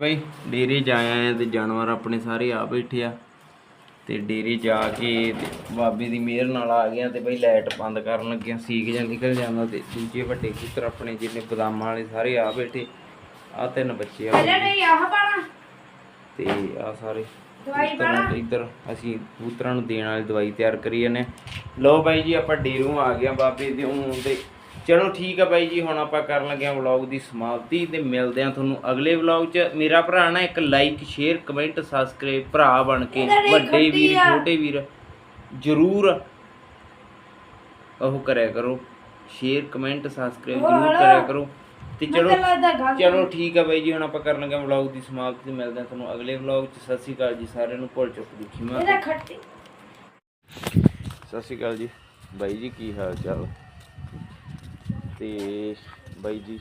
ਬਈ ਡੇਰੇ ਜਾ ਆਏ ਆ ਤੇ ਜਾਨਵਰ ਆਪਣੇ ਸਾਰੇ ਆ ਬੈਠੇ ਆ। ਤੇ ਡੇਰੇ ਜਾ ਕੇ ਤੇ ਬਾਬੇ ਦੀ ਮਿਹਰ ਨਾਲ ਆ ਗਿਆ ਤੇ ਬਈ ਲਾਈਟ ਬੰਦ ਕਰਨ ਲੱਗਿਆ ਸੀਕ ਜਾਂ ਨਿਕਲ ਜਾਂਦਾ ਤੇ ਦੂਜੇ ਵੱਡੇ ਕਬੂਤਰ ਆਪਣੇ ਜਿੰਨੇ ਬਦਾਮਾਂ ਵਾਲੇ ਸਾਰੇ ਆ ਬੈਠੇ। ਆ ਤਿੰਨ ਬੱਚੇ ਆ। ਤੇ ਆ ਸਾਰੇ ਦਵਾਈ ਇੱਧਰ ਅਸੀਂ ਕਬੂਤਰਾਂ ਨੂੰ ਦੇਣ ਵਾਲੀ ਦਵਾਈ ਤਿਆਰ ਕਰੀ ਜਾਂਦੇ। ਲਓ ਬਾਈ ਜੀ ਆਪਾਂ ਡੇਰੋਂ ਆ ਗਏ ਆ ਬਾਬੇ ਦੇ ਉਹ ਤੇ ਚਲੋ ਠੀਕ ਆ ਬਾਈ ਜੀ ਹੁਣ ਆਪਾਂ ਕਰਨ ਲੱਗੇ ਆ ਵਲੌਗ ਦੀ ਸਮਾਪਤੀ ਤੇ ਮਿਲਦੇ ਆ ਤੁਹਾਨੂੰ ਅਗਲੇ ਵਲੌਗ 'ਚ। ਮੇਰਾ ਭਰਾ ਨਾ ਇੱਕ ਲਾਈਕ ਸ਼ੇਅਰ ਕਮੈਂਟ ਸਬਸਕ੍ਰਾਈਬ ਭਰਾ ਬਣ ਕੇ ਵੱਡੇ ਵੀਰ। ਛੋਟੇ ਵੀਰ ਜਰੂਰ ਉਹ ਕਰਿਆ ਕਰੋ। ਸ਼ੇਅਰ ਕਮੈਂਟ ਸਬਸਕ੍ਰਾਈਬ ਜਰੂਰ। ਕਰਿਆ ਕਰੋ। ਤੇ ਚਲੋ ਚਲੋ ਠੀਕ ਆ ਬਾਈ ਜੀ ਹੁਣ ਆਪਾਂ ਕਰਨ ਲੱਗੇ ਵਲੌਗ ਦੀ ਸਮਾਪਤੀ ਤੇ ਮਿਲਦੇ ਆ ਤੁਹਾਨੂੰ ਅਗਲੇ ਵਲੌਗ 'ਚ। ਸਤਿ ਸ਼੍ਰੀ ਅਕਾਲ ਜੀ ਸਾਰਿਆਂ ਨੂੰ ਭੁੱਲ ਚੁੱਕ ਦੀ ਖਿਮਾ ਸਤਿ ਸ਼੍ਰੀ ਅਕਾਲ ਜੀ। ਬਾਈ ਜੀ ਕੀ ਹਾਲ ਚਾਲ? ਤੇ ਬਾਈ ਜੀ,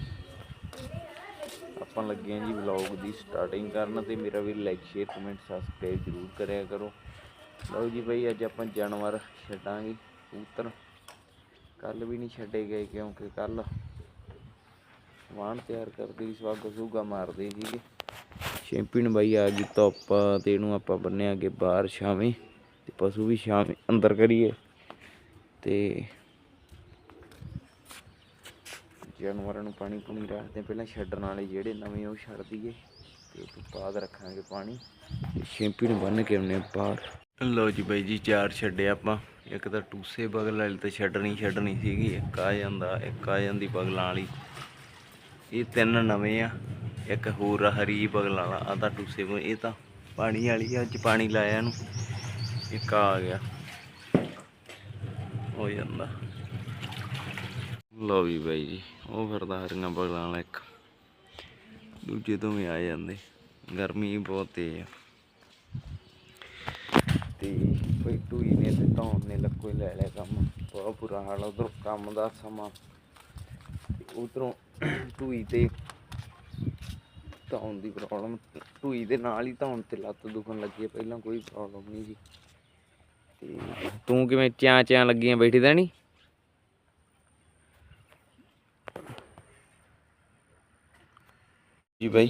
ਆਪਾਂ ਲੱਗੇ ਆਂ ਜੀ ਵਲੌਗ ਦੀ ਸਟਾਰਟਿੰਗ ਕਰਨ ਤੇ। ਮੇਰਾ ਵੀ ਲਾਈਕ ਸ਼ੇਅਰ ਕਮੈਂਟ ਸਬਸਕ੍ਰਾਈਬ ਜਰੂਰ ਕਰਿਆ ਕਰੋ। ਲਓ ਜੀ ਬਾਈ, ਅੱਜ ਆਪਾਂ ਜਾਨਵਰ ਛੱਡਾਂਗੇ ਕਬੂਤਰ। ਕੱਲ ਵੀ ਨਹੀਂ ਛੱਡੇ ਗਏ ਕਿਉਂਕਿ ਕੱਲ ਵਾਣ ਤਿਆਰ ਕਰਦੇ ਸੀ ਸਵਾਗਾ ਸੂਗਾ ਮਾਰਦੇ ਸੀਗੇ। ਚੈਂਪੀਅਨ ਬਾਈ ਆ ਗਈ ਧੁੱਪ ਤੇ ਇਹਨੂੰ ਆਪਾਂ ਬੰਨਿਆ ਅੱਗੇ ਬਾਹਰ ਛਾਵੇਂ ਤੇ ਪਸ਼ੂ ਵੀ ਛਾਵੇਂ ਅੰਦਰ ਕਰੀਏ। ਤੇ ਜਾਨਵਰਾਂ ਨੂੰ ਪਾਣੀ ਪੂਣੀ ਰੱਖਦੇ ਹਾਂ। ਪਹਿਲਾਂ ਛੱਡਣ ਵਾਲੇ ਜਿਹੜੇ ਨਵੇਂ ਉਹ ਛੱਡ ਦਈਏ ਤੇ ਉਸ ਤੋਂ ਬਾਅਦ ਰੱਖਾਂਗੇ ਪਾਣੀ ਤੇ ਸ਼ੈਂਪੀ ਨੂੰ ਬੰਨ ਕੇ ਆਉਨੇ ਬਾਹਰ। ਲਓ ਜੀ ਬਾਈ ਜੀ, ਚਾਰ ਛੱਡੇ ਆਪਾਂ। ਇੱਕ ਤਾਂ ਟੂਸੇ ਬਗਲ ਵਾਲੀ ਤਾਂ ਛੱਡਣੀ ਛੱਡਣੀ ਸੀਗੀ, ਇੱਕ ਆ ਜਾਂਦਾ, ਇੱਕ ਆ ਜਾਂਦੀ ਬਗਲਾਂ ਵਾਲੀ। ਇਹ ਤਿੰਨ ਨਵੇਂ ਆ, ਇੱਕ ਹੋਰ ਆ ਹਰੀ ਬਗਲਾਂ ਵਾਲਾ ਆ ਤਾਂ ਟੂਸੇ ਇਹ ਤਾਂ ਪਾਣੀ ਵਾਲੀ ਆ, ਅੱਜ ਪਾਣੀ ਲਾਇਆ ਇਹਨੂੰ। ਇੱਕ ਆ ਗਿਆ, ਹੋ ਜਾਂਦਾ। ਲਓ ਵੀ ਬਾਈ ਜੀ, ਉਹ ਫਿਰਦਾ ਹਰੀਆਂ ਬਗਲਾਂ ਵਾਲਾ ਇੱਕ। ਦੂਜੇ ਤੋਂ ਵੀ ਆ ਜਾਂਦੇ, ਗਰਮੀ ਬਹੁਤ ਤੇਜ਼ ਆ। ਤੇ ਕੋਈ ਟੂਈ ਨੇ ਤੇ ਧੌਣ ਨੇ ਲੱਕੋ ਹੀ ਲੈ ਲਿਆ ਕੰਮ, ਬਹੁਤ ਬੁਰਾ ਹਾਲ ਉਧਰ ਕੰਮ ਦਾ ਸਮਾਂ। ਉਧਰੋਂ ਟੂਈ ਤੇ ਧੌਣ ਦੀ ਪ੍ਰੋਬਲਮ ਟੂਈ ਦੇ ਨਾਲ ਹੀ ਧੌਣ ਤੇ ਲੱਤ ਦੁਖਣ ਲੱਗੀ ਪਹਿਲਾਂ ਕੋਈ ਪ੍ਰੋਬਲਮ ਨਹੀਂ ਸੀ। ਤੇ ਤੂੰ ਕਿਵੇਂ ਚਿਆਂ ਚਿਆਂ ਲੱਗੀਆਂ ਬੈਠੀ ਦਾ ਨਹੀਂ? ਜੀ ਬਾਈ।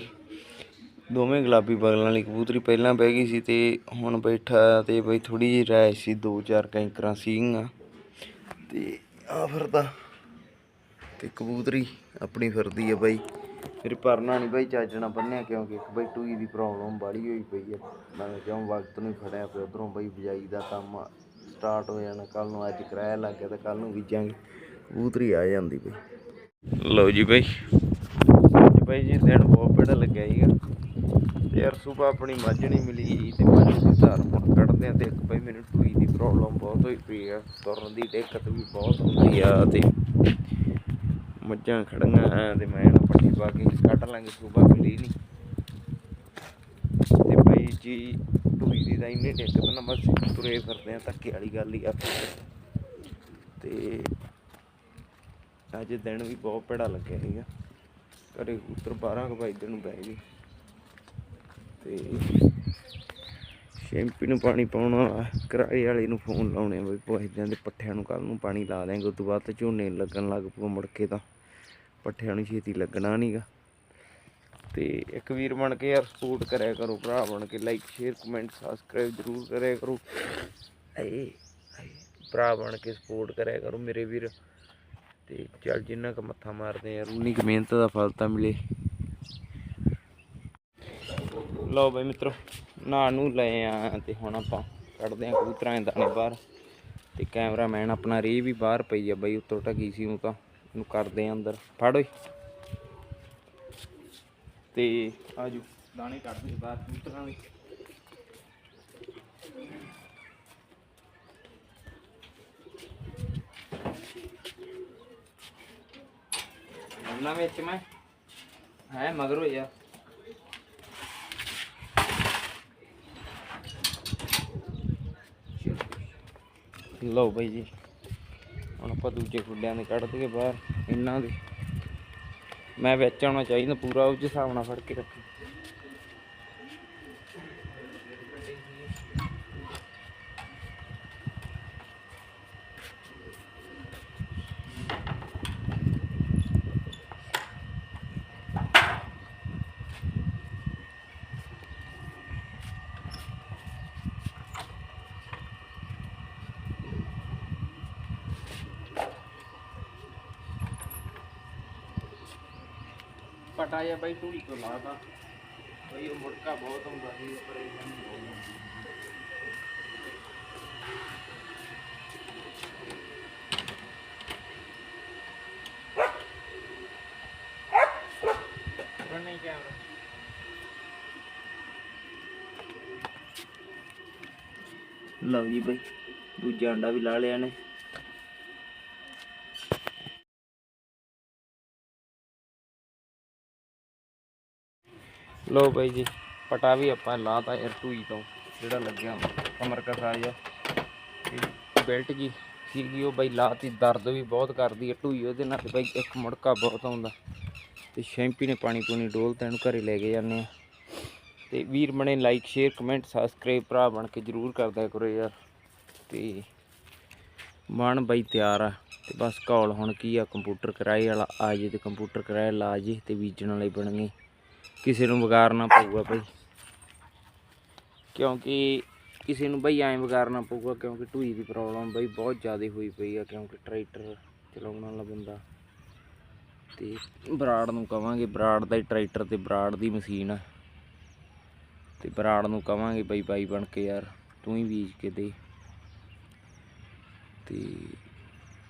ਦੋਵੇਂ ਗੁਲਾਬੀ ਬਗਲਾਂ ਵਾਲੀ ਕਬੂਤਰੀ ਪਹਿਲਾਂ ਬਹਿ ਗਈ ਸੀ ਤੇ ਹੁਣ ਬੈਠਾ ਤੇ ਬਈ ਥੋੜੀ ਜਿਹੀ ਰਹਿ ਸੀ, ਦੋ ਚਾਰ ਕੈਂਕਰਾਂ ਸੀਗੀਆਂ। ਤੇ ਆ ਫਿਰਦਾ। ਤੇ ਕਬੂਤਰੀ ਆਪਣੀ ਫਿਰਦੀ ਆ ਬਾਈ। ਫਿਰ ਭਰਨਾ ਨਹੀਂ ਬਾਈ ਚੱਜਣਾ ਬੰਨਿਆ ਕਿਉਂਕਿ ਇੱਕ ਬਾਈ ਟੂਈ ਦੀ ਪ੍ਰੋਬਲਮ ਬਾੜੀ ਹੋਈ ਪਈ ਆ। ਮੈਂ ਕਿਉਂ ਵਕਤ ਨੂੰ ਫੜਿਆ ਪਿਆ, ਉਧਰੋਂ ਬਾਈ ਬਜਾਈ ਦਾ ਕੰਮ ਸਟਾਰਟ ਹੋ ਜਾਣਾ ਕੱਲ ਨੂੰ ਅੱਜ ਕਿਰਾਇਆ ਲੱਗ ਗਿਆ ਤੇ ਕੱਲ ਨੂੰ ਬੀਜਾਂਗੇ ਕਬੂਤਰੀ ਆ ਜਾਂਦੀ ਬਈ। ਲਓ ਜੀ ਬਾਈ। ਅੱਜ ਬਾਈ ਜੀ, ਦਿਨ ਬਹੁਤ ਬੜਾ ਲੱਗਿਆ ਸੀਗਾ। ਤੇ ਯਾਰ ਸਵੇਰ ਆਪਣੀ ਮੱਝ ਨਹੀਂ ਮਿਲੀ ਤੇ ਮੱਝ ਦੀ ਧਾਰ ਹੁਣ ਕੱਢਦੇ ਆ ਤੇ ਇੱਕ ਬਾਈ ਮੈਨੂੰ ਟੂਈ ਦੀ ਪ੍ਰੋਬਲਮ ਬਹੁਤ ਹੋਈ ਪਈ ਆ, ਤੁਰਨ ਦੀ ਦਿੱਕਤ ਵੀ ਬਹੁਤ ਹੁੰਦੀ ਆ ਤੇ ਮੱਝਾਂ ਖੜੀਆਂ ਆ ਤੇ ਮੈਂ ਨਾ ਪੱਟੀ ਪਾ ਕੇ ਕੱਢ ਲਾਂਗੇ ਸਵੇਰ ਮਿਲੀ ਨਹੀਂ। ਤੇ ਬਾਈ ਜੀ, ਟੂਈ ਦੀ ਤਾਂ ਇੰਨੀ ਦਿੱਕਤ ਨਾ, ਬਸ ਤੁਰੇ ਫਿਰਦੇ ਆ ਧੱਕੇ ਵਾਲੀ ਗੱਲ ਹੀ ਆ। ਤੇ ਅੱਜ ਦਿਨ ਵੀ ਬਹੁਤ ਭੈੜਾ ਲੱਗਿਆ ਸੀਗਾ। ਘਰੇ ਕਬੂਤਰ 12 ਕੁ ਵਜੇ ਨੂੰ ਬਹਿ ਗਏ ਤੇ ਸ਼ੈਂਪੀ ਨੂੰ ਪਾਣੀ ਪਾਉਣਾ ਕਿਰਾਏ ਵਾਲੇ ਨੂੰ ਫੋਨ ਲਾਉਣੇ ਆ ਬਈ ਪੁੱਛਦੇ ਆਂ ਪੱਠਿਆਂ ਨੂੰ ਕੱਲ ਨੂੰ ਪਾਣੀ ਲਾ ਦੇਂਗੇ ਉਸ ਤੋਂ ਬਾਅਦ ਤਾਂ ਝੋਨੇ ਲੱਗਣ ਲੱਗ ਪਊ ਮੁੜ ਕੇ ਤਾਂ। ਪੱਠਿਆਂ ਨੂੰ ਛੇਤੀ ਲੱਗਣਾ ਨਹੀਂਗਾ ਤੇ ਇੱਕ ਵੀਰ ਬਣ ਕੇ ਯਾਰ ਸਪੋਰਟ ਕਰਿਆ ਕਰੋ ਭਰਾ ਬਣ ਕੇ ਲਾਈਕ ਸ਼ੇਅਰ ਕਮੈਂਟ ਸਬਸਕ੍ਰਾਈਬ ਜ਼ਰੂਰ ਕਰਿਆ ਕਰੋ। ਏ, ਭਰਾ ਬਣ ਕੇ ਸਪੋਰਟ ਕਰਿਆ ਕਰੋ ਮੇਰੇ ਵੀਰ। ਤੇ ਚੱਲ ਜਿੰਨਾ ਕ ਮੱਥਾ ਮਾਰਦੇ ਯਾਰ ਉਨੀ ਕੁ ਮਿਹਨਤ ਦਾ ਫਲ ਤਾਂ ਮਿਲੇ। ਲਓ ਬਈ ਮਿੱਤਰੋ ਨਾ ਨੂੰ ਲਏ ਆ ਤੇ ਹੁਣ ਆਪਾਂ ਕੱਢਦੇ ਆ ਕਬੂਤਰਾਂ ਦੇ ਦਾਣੇ ਬਾਹਰ। ਤੇ ਕੈਮਰਾਮੈਨ ਆਪਣਾ ਰੀ ਵੀ ਬਾਹਰ ਪਈ ਆ ਬਈ, ਉੱਤੋਂ ਢਕੀ ਸੀ ਉਹ ਤਾਂ ਇਹਨੂੰ ਕਰਦੇ ਆ ਅੰਦਰ। ਫੜ ਓਏ। ਤੇ ਆਜੋ, ਦਾਣੇ ਕੱਢਦੇ ਬਾਹਰ ਕਬੂਤਰਾਂ ਦੇ। ਉਹਨਾਂ ਵਿੱਚ ਮੈਂ। ਹੈ ਮਗਰ ਹੋਇਆ ਲਓ ਬਾਈ ਜੀ, ਹੁਣ ਆਪਾਂ ਦੂਜੇ ਖੁੱਡਿਆਂ ਦੇ ਕੱਢ ਦਈਏ ਬਾਹਰ, ਇਹਨਾਂ ਦੇ। ਮੈਂ ਵਿੱਚ ਆਉਣਾ ਚਾਹੀਦਾ ਪੂਰਾ ਉਸ ਹਿਸਾਬ ਨਾਲ ਫੜ ਕੇ ਰੱਖੀ। ਪਟਾ ਜਾ ਬਾਈ ਟੂੜੀ ਤੋਂ। ਲਾਤਾ ਬਈ ਉਹ ਮੁੜਕਾ ਬਹੁਤ ਹੁੰਦਾ ਸੀ ਪਰੇਸ਼ਾਨੀ ਬਹੁਤ ਹੁੰਦੀ running camera. ਲਓ ਜੀ ਬਈ ਦੂਜਾ ਅੰਡਾ ਵੀ ਲਾ ਲਿਆ ਨੇ ਲੋ ਬਾਈ ਜੀ, ਪਟਾ ਵੀ ਆਪਾਂ ਲਾਤਾ ਯਾਰ ਟੂਈ ਤੋਂ, ਜਿਹੜਾ ਲੱਗਿਆ ਕਮਰ ਕਸਾ ਜਾ ਬੈਲਟ ਜੀ ਸੀਗੀ, ਉਹ ਬਈ ਲਾਤੀ, ਦਰਦ ਵੀ ਬਹੁਤ ਕਰਦੀ ਹੈ ਢੂਈ ਉਹਦੇ ਨਾਲ ਤੇ ਬਈ ਇੱਕ ਮੁੜਕਾ ਬਹੁਤ ਆਉਂਦਾ। ਤੇ ਸ਼ੈਂਪੀ ਨੇ ਪਾਣੀ ਪੂਣੀ ਡੋਲ ਤੇ ਇਹਨੂੰ ਘਰੇ ਲੈ ਕੇ ਜਾਂਦੇ ਆ। ਤੇ ਵੀਰ ਬਣੇ ਲਾਈਕ ਸ਼ੇਅਰ ਕਮੈਂਟ ਸਬਸਕ੍ਰਾਈਬ ਭਰਾ ਬਣ ਕੇ ਜਰੂਰ ਕਰਦਾ ਕਰੋ ਯਾਰ। ਤੇ ਬਣ ਬਾਈ ਤਿਆਰ ਆ। ਤੇ ਬਸ ਕਾਲ ਹੁਣ ਕੀ ਆ, ਕੰਪਿਊਟਰ ਕਿਰਾਏ ਵਾਲਾ ਆ ਜੇ ਤੇ ਕੰਪਿਊਟਰ ਕਿਰਾਇਆ ਲਾ ਜੇ ਤੇ ਬੀਜਣ ਵਾਲੇ ਬਣ ਗਏ। ਕਿਸੇ ਨੂੰ ਵਿਗਾੜਨਾ ਪਊਗਾ ਬਈ ਕਿਉਂਕਿ ਕਿਸੇ ਨੂੰ ਬਈ ਐਂ ਵਿਗਾੜਨਾ ਪਊਗਾ ਕਿਉਂਕਿ ਢੂਈ ਦੀ ਪ੍ਰੋਬਲਮ ਬਈ ਬਹੁਤ ਜ਼ਿਆਦਾ ਹੋਈ ਪਈ ਆ ਕਿਉਂਕਿ ਟਰੈਕਟਰ ਚਲਾਉਣ ਵਾਲਾ ਬੰਦਾ। ਤੇ ਬਰਾੜ ਨੂੰ ਕਵਾਂਗੇ, ਬਰਾੜ ਦਾ ਹੀ ਟਰੈਕਟਰ ਤੇ ਬਰਾੜ ਦੀ ਮਸ਼ੀਨ ਆ। ਤੇ ਬਰਾੜ ਨੂੰ ਕਵਾਂਗੇ ਬਈ ਬਾਈ ਬਣ ਕੇ ਯਾਰ, ਤੂੰ ਹੀ ਬੀਜ ਕੇ ਦੇ। ਤੇ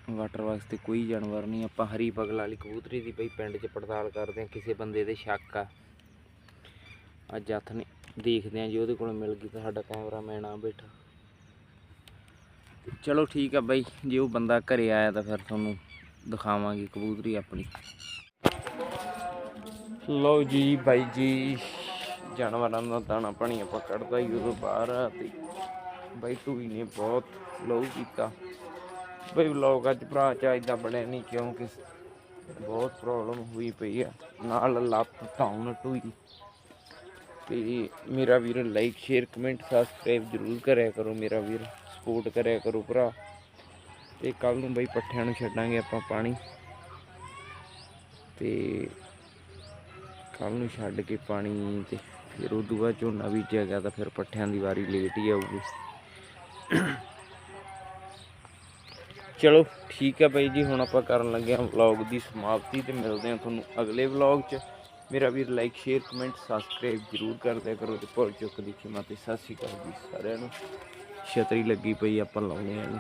ਵਾਟਰ ਵਾਸਤੇ ਕੋਈ ਜਾਨਵਰ ਨਹੀਂ, ਆਪਾਂ ਹਰੀ ਬਗਲ ਵਾਲੀ ਕਬੂਤਰੀ ਦੀ ਬਈ ਪਿੰਡ 'ਚ ਪੜਤਾਲ ਕਰਦੇ ਆ ਕਿਸੇ ਬੰਦੇ ਦੇ ਸ਼ੱਕ ਆ। ਅੱਜ ਹੱਥ ਨੇ ਦੇਖਦੇ ਆ ਜੇ ਉਹਦੇ ਕੋਲ ਮਿਲ ਗਈ ਤਾਂ ਸਾਡਾ ਕੈਮਰਾਮੈਨ ਆ ਬੈਠਾ। ਚਲੋ ਠੀਕ ਆ ਬਾਈ, ਜੇ ਉਹ ਬੰਦਾ ਘਰੇ ਆਇਆ ਤਾਂ ਫਿਰ ਤੁਹਾਨੂੰ ਦਿਖਾਵਾਂਗੇ ਕਬੂਤਰੀ ਆਪਣੀ। ਲਓ ਜੀ ਬਾਈ ਜੀ, ਜਾਨਵਰਾਂ ਦਾ ਦਾਣਾ ਪਾਣੀ ਆਪਾਂ ਕੱਢਦਾ ਹੀ ਉਦੋਂ ਬਾਹਰ ਆ ਤੇ ਬਾਈ ਟੂਈ ਨੇ ਬਹੁਤ ਲਹੂ ਕੀਤਾ ਬਈ ਵਲੌਗ ਅੱਜ ਭਰਾ ਚ ਇਦਾਂ ਬਣਿਆ ਨਹੀਂ ਕਿਉਂਕਿ ਬਹੁਤ ਪ੍ਰੋਬਲਮ ਹੋਈ ਪਈ ਆ, ਨਾਲ ਲੱਤ ਧੌਣ ਟੂਈ। ਤੇ ਮੇਰਾ ਵੀਰ ਲਾਈਕ ਸ਼ੇਅਰ ਕਮੈਂਟ ਸਬਸਕ੍ਰਾਈਬ ਜਰੂਰ ਕਰਿਆ ਕਰੋ ਮੇਰਾ ਵੀਰ ਸਪੋਰਟ ਕਰਿਆ ਕਰੋ ਭਰਾ ਤੇ ਕੱਲ ਨੂੰ ਬਈ ਪੱਠਿਆਂ ਨੂੰ ਛੱਡਾਂਗੇ ਆਪਾਂ ਪਾਣੀ ਤੇ ਕੱਲ ਨੂੰ ਛੱਡ ਕੇ ਪਾਣੀ ਤੇ ਫਿਰ ਉਦੋਂ ਬਾਅਦ ਝੋਨਾ ਬੀਜਿਆ ਗਿਆ ਤਾਂ ਫਿਰ ਪੱਠਿਆਂ ਦੀ ਵਾਰੀ ਲੇਟ ਹੀ ਆਊਗੀ ਚਲੋ ਠੀਕ ਹੈ ਬਾਈ ਜੀ ਹੁਣ ਆਪਾਂ ਕਰਨ ਲੱਗੇ ਹਾਂ ਵਲੌਗ ਦੀ ਸਮਾਪਤੀ ਤੇ ਮਿਲਦੇ ਹਾਂ ਤੁਹਾਨੂੰ ਅਗਲੇ ਵਲੌਗ 'ਚ ਮੇਰਾ ਵੀਰ ਲਾਈਕ ਸ਼ੇਅਰ ਕਮੈਂਟ ਸਬਸਕ੍ਰਾਈਬ ਜਰੂਰ ਕਰ ਦਿਆ ਕਰੋ ਤੇ ਭੁੱਲ ਚੁੱਕ ਦੀ ਖਿਮਾ ਤੇ ਸਤਿ ਸ਼੍ਰੀ ਅਕਾਲ ਜੀ ਸਾਰਿਆਂ ਨੂੰ। ਛਤਰੀ ਲੱਗੀ ਪਈ ਆਪਾਂ ਲਾਉਣੇ ਆ ਜੀ